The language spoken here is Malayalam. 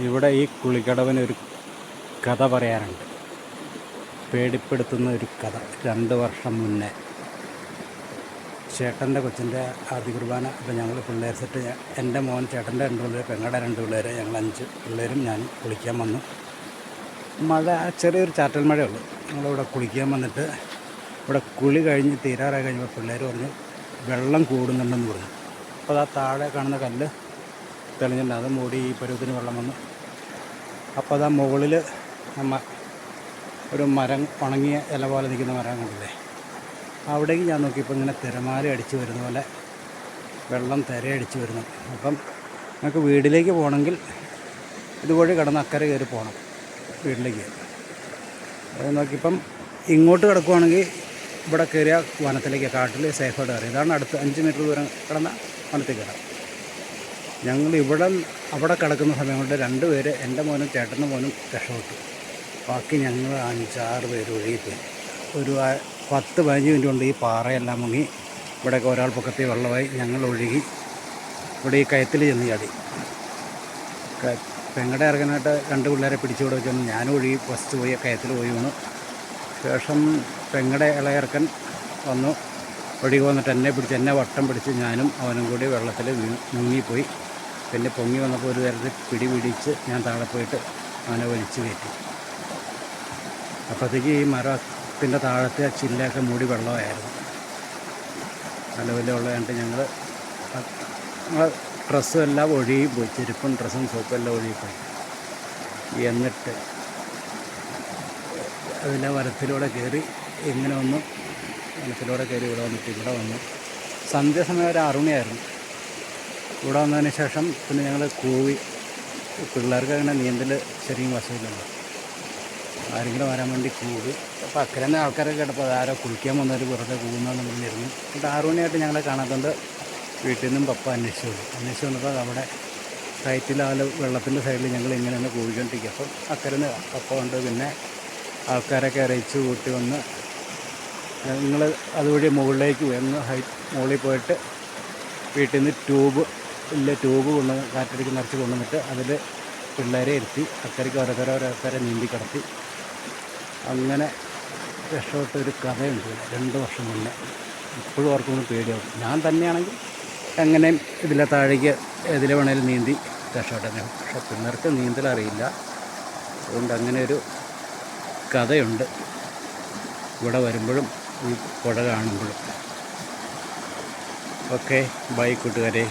ഇവിടെ ഈ കുളിക്കടവിനൊരു കഥ പറയാറുണ്ട് പേടിപ്പെടുത്തുന്ന ഒരു കഥ. രണ്ട് വർഷം മുന്നേ. ചേട്ടന്റെ കൊച്ചിന്റെ ആദ്യ കുർബാന അപ്പോൾ ഞങ്ങൾ പിള്ളേർ സെറ്റ് എന്റെ മോൻ ചേട്ടന്റെ രണ്ട് പിള്ളേർ പെങ്ങളുടെ രണ്ട് പിള്ളേർ ഞങ്ങൾ അഞ്ച് പിള്ളേരും ഞാൻ കുളിക്കാൻ വന്നു. മഴ ചെറിയൊരു ചാറ്റൽ മഴയുള്ളൂ. ഞങ്ങളിവിടെ കുളിക്കാൻ വന്നിട്ട് ഇവിടെ കുളി കഴിഞ്ഞ് തീരാറായി കഴിഞ്ഞപ്പോൾ പിള്ളേർ പറഞ്ഞു വെള്ളം കൂടുന്നുണ്ടെന്ന് പറഞ്ഞു. അപ്പോൾ ആ താഴെ കാണുന്ന കല്ല്. തെളിഞ്ഞിട്ടുണ്ട്. അത് മൂടി ഈ പരുവത്തിന് വെള്ളം വന്നു. അപ്പോൾ അതാ മുകളിൽ നമ്മ ഒരു മരം ഉണങ്ങിയ ഇല പോലെ നിൽക്കുന്ന മരം കണ്ടില്ലേ? അവിടേക്ക് ഞാൻ നോക്കിയപ്പോൾ ഇങ്ങനെ തിരമാല അടിച്ച് വരുന്ന പോലെ വെള്ളം തിരയടിച്ച് വരുന്നു. അപ്പം നമുക്ക് വീട്ടിലേക്ക് പോകണമെങ്കിൽ ഇതുവഴി കടന്ന് അക്കരെ കയറി പോകണം വീട്ടിലേക്ക്. അത് നോക്കിയപ്പം ഇങ്ങോട്ട് കിടക്കുവാണെങ്കിൽ ഇവിടെ കയറിയ വനത്തിലേക്ക് കാട്ടിൽ സേഫായിട്ട് കയറി. ഇതാണ് അടുത്ത് അഞ്ച് മീറ്റർ ദൂരം കിടന്ന വനത്തിൽ കയറാം. ഞങ്ങൾ ഇവിടെ അവിടെ കിടക്കുന്ന സമയം കൊണ്ട് രണ്ട് പേര് എന്റെ മോനും ചേട്ടന്റെ മോനും രക്ഷപ്പെട്ടു. ബാക്കി ഞങ്ങൾ അഞ്ചാറ് പേര് ഒഴുകിപ്പോയി. ഒരു പത്ത് പതിനഞ്ച് മിനിറ്റ് കൊണ്ട് ഈ പാറയെല്ലാം മുങ്ങി. ഇവിടെയൊക്കെ ഒരാൾ പൊക്കത്തി വെള്ളമായി ഞങ്ങൾ ഒഴുകി. ഇവിടെ ഈ കയത്തിൽ ചെന്ന് ചാടി. പെങ്ങടെ ഇറങ്ങാനായിട്ട് രണ്ട് പിള്ളേരെ പിടിച്ചുകൂടെ വെച്ചു ഞാനും ഒഴുകി ഫസ്റ്റ് പോയി കയത്തിൽ പോയി വീണു. ശേഷം പെങ്ങടെ ഇളയിറക്കൻ വന്നു. ഒഴുകി വന്നിട്ട് എന്നെ പിടിച്ച് എന്നെ വട്ടം പിടിച്ച് ഞാനും അവനും കൂടി വെള്ളത്തിൽ മുങ്ങിപ്പോയി. പിന്നെ പൊങ്ങി വന്നപ്പോൾ ഒരു തരത്തിൽ പിടി പിടിച്ച് ഞാൻ താഴെ പോയിട്ട് അവനെ വലിച്ചു കയറ്റി. അപ്പോഴത്തേക്ക് ഈ മരത്തിന്റെ താഴത്തെ ചില്ലയൊക്കെ മൂടി വെള്ളമായിരുന്നു. നല്ല വലിയ വെള്ളമായിട്ട് ഞങ്ങൾ ഡ്രസ്സും എല്ലാം ഒഴുകി പോയി. ചെരുപ്പും ഡ്രസ്സും സോപ്പും എല്ലാം ഒഴുകി പോയി. എന്നിട്ട് അതിലെ വനത്തിലൂടെ കയറി ഇങ്ങനെ വന്നു. വനത്തിലൂടെ കയറി ഇവിടെ വന്നിട്ട് ഇവിടെ വന്നു. സന്ധ്യാസമയം ഒരു ആറുമണിയായിരുന്നു ഇവിടെ വന്നതിന് ശേഷം പിന്നെ ഞങ്ങൾ കൂവി പിള്ളേർക്ക് അങ്ങനെ നീന്തൽ ശരിക്കും വശമില്ലല്ലോ. ആരെങ്കിലും വരാൻ വേണ്ടി കൂവി. അപ്പോൾ അക്കരെ തന്നെ ആൾക്കാരൊക്കെ കേട്ടപ്പോൾ ആരോ കുളിക്കാൻ വന്നവർ വെറുതെ കൂവുന്നതെന്ന് പറഞ്ഞിരുന്നു എന്നിട്ട് ആറു മണിയായിട്ട് ഞങ്ങളെ കാണാത്തതുകൊണ്ട് വീട്ടിൽ നിന്നും പപ്പ അന്വേഷിച്ചു വന്നു. അന്വേഷിച്ച് വന്നപ്പോൾ അവിടെ സൈറ്റിൽ ആ വെള്ളത്തിന്റെ സൈഡിൽ ഞങ്ങൾ ഇങ്ങനെ തന്നെ കൂവിക്കൊണ്ടിരിക്കുക അപ്പം അക്കരെ നിന്ന് പപ്പ കൊണ്ട് പിന്നെ ആൾക്കാരൊക്കെ അറിയിച്ച് കൂട്ടി വന്ന് നിങ്ങൾ അതുവഴി മുകളിലേക്ക് വന്ന് ഹൈ മുകളിൽ പോയിട്ട് വീട്ടിൽ നിന്ന് ട്യൂബ് ഇല്ല ട്യൂബ് കൊണ്ട് കാറ്റടിക്ക് നിറച്ച് കൊണ്ടുവന്നിട്ട് അതിൽ പിള്ളേരെ ഇരുത്തി അക്കരയ്ക്ക് ഓരോരുത്തരെ ഓരോരുത്തരെ നീന്തി കിടത്തി. അങ്ങനെ രക്ഷപ്പെട്ട ഒരു കഥയുണ്ട് രണ്ട് വർഷം മുന്നേ. ഇപ്പോഴും ഓർക്കുമ്പോൾ പേടിയാവും. ഞാൻ തന്നെയാണെങ്കിൽ എങ്ങനെയും ഇതിലെ താഴേക്ക് എതിലെ വേണേലും നീന്തി രക്ഷപ്പെട്ടു പക്ഷെ പിള്ളേർക്ക് നീന്തൽ അറിയില്ല. അതുകൊണ്ട് അങ്ങനെ ഒരു കഥയുണ്ട്. ഇവിടെ വരുമ്പോഴും ഈ പുഴ കാണുമ്പോഴും. ഓക്കെ ബൈ കൂട്ടുകാരെ.